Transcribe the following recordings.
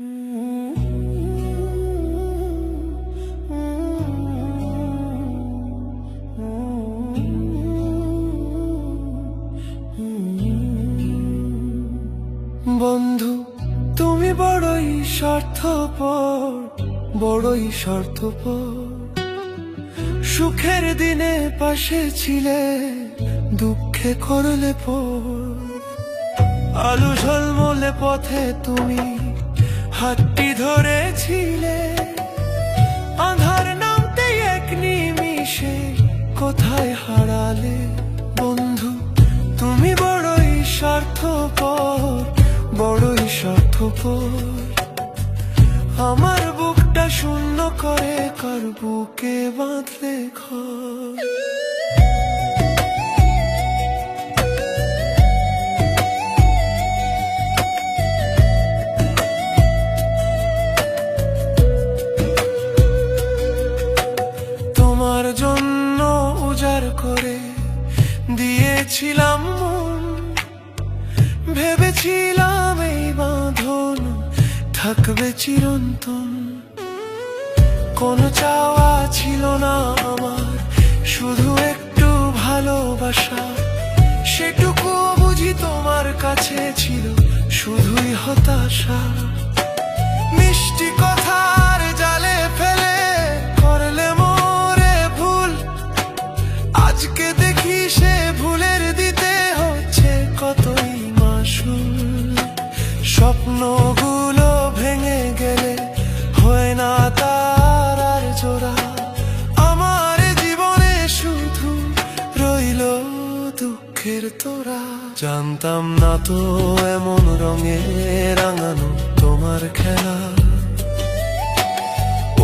বন্ধু, তুমি বড়ই স্বার্থপর বড়ই স্বার্থপর। সুখের দিনে পাশে ছিলে, দুঃখে করলে পর। আলু ঝলমলে পথে তুমি হাতটি ধরেছিলে, আধার নামতে এক নিমিষে কোথায় হারালে বন্ধু? তুমি বড়ই স্বার্থপর বড়ই স্বার্থপর। আমার বুকটা শূন্য করে, কার বুকে বাঁধলে ঘর? উজাড় করে দিয়েছিলাম মন। ভেবেছিলাম এই বাঁধন থাকবে চিরন্তন। কোনো চাওয়া ছিল না আমার, শুধু একটু ভালোবাসা। সেটুকু বুঝি তোমার কাছে ছিল, শুধুই হতাশা। দুঃখের তোরা জানতাম না তো এমন রঙে রাঙানো তোমার খেলা।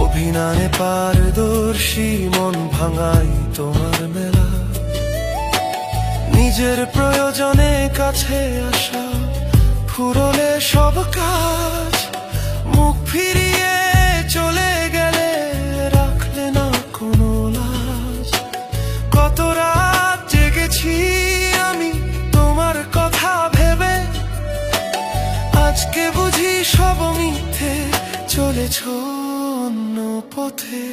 অভিনয়ে পারদর্শী মন ভাঙাই তোমার মেলা। নিজের প্রয়োজনে কাছে আসা, ফুরলে সব কাজ আজকে বুঝি সব মিথ্যে চলেছ অন্য পথে।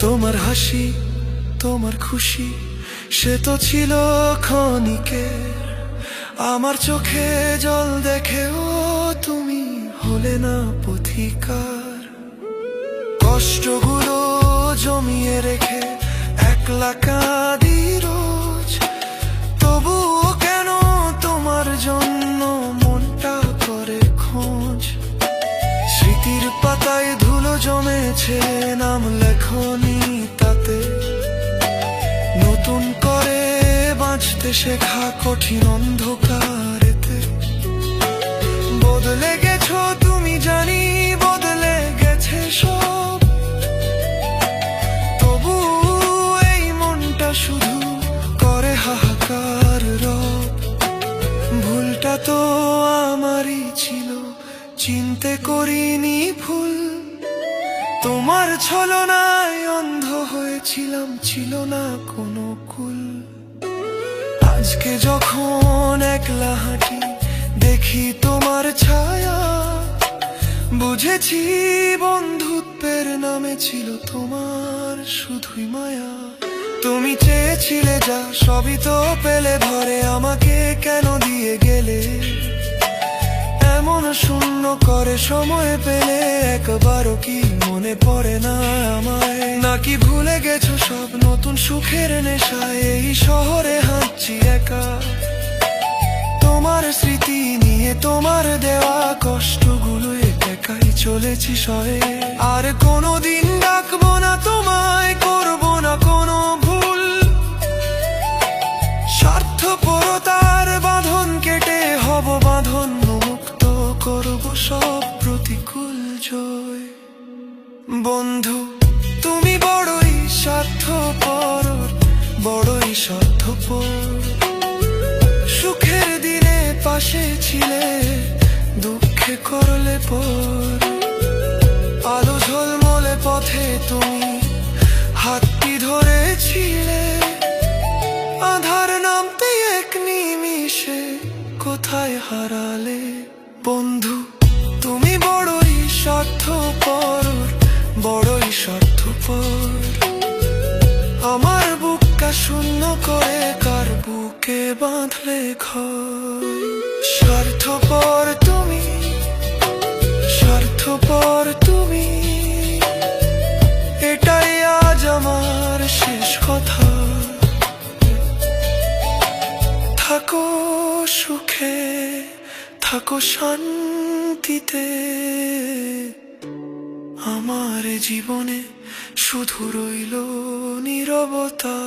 তোমার হাসি তোমার খুশি সে তো ছিল ক্ষণিকের। আমার চোখে জল দেখেও তুমি হলে না পথিকার। কষ্টগুলো জমিয়ে রেখে একলা কাঁদি রোজ। তবুও কেন তোমার জন্য মনটা করে খোঁজ? স্মৃতির পাতায় ধুলো জমেছে, নাম লেখনি বাঁচতে শেখা কঠিন অন্ধকারেতে। বদলে গেছো তুমি জানি, বদলে গেছে সব। তবু এই মনটা শুধু করে হাহাকার রব। ভুলটা তো আমারই ছিল, চিনতে করিনি ভুল। তোমার ছলনায় অন্ধ হয়েছিলাম, ছিল না কোনো কুল। আজকে যখন একলা হাঁটি, দেখি তোমার ছায়া। বুঝেছি বন্ধুত্বের নামে ছিল তোমার শুধুই মায়া। তুমি চেয়েছিলে যা, সবই তো পেলে ধরে আমাকে কেন দিয়ে গেলে? এমন শূন্য করে সময় পেলে একবারও কি মনে পড়ে না আমায়? নাকি ভুলে গেছো সব নতুন সুখের নেশায়? এই শহরে হাঁটছি একা। তোমার স্মৃতি নিয়ে তোমার দেওয়া কষ্টগুলো একাই চলেছি সয়ে। আর কোনোদিন ডাকবো না তোমায়, করব না কোনো করলে পর আলো ঝলমলে পথে তুমি হাতটি ধরেছিলে আধার নামতে এক নিমিষে কোথায় হারালে? বন্ধু, তুমি বড়ই স্বার্থপর বড়ই স্বার্থপর। আমার বুকটা শূন্য করে কার বুকে বাঁধলে ঘর? স্বার্থপর স্বার্থপর তুমি, এটাই আজ আমার শেষ কথা। থাকো সুখে, থাকো শান্তিতে। আমার জীবনে শুধু রইল নীরবতা।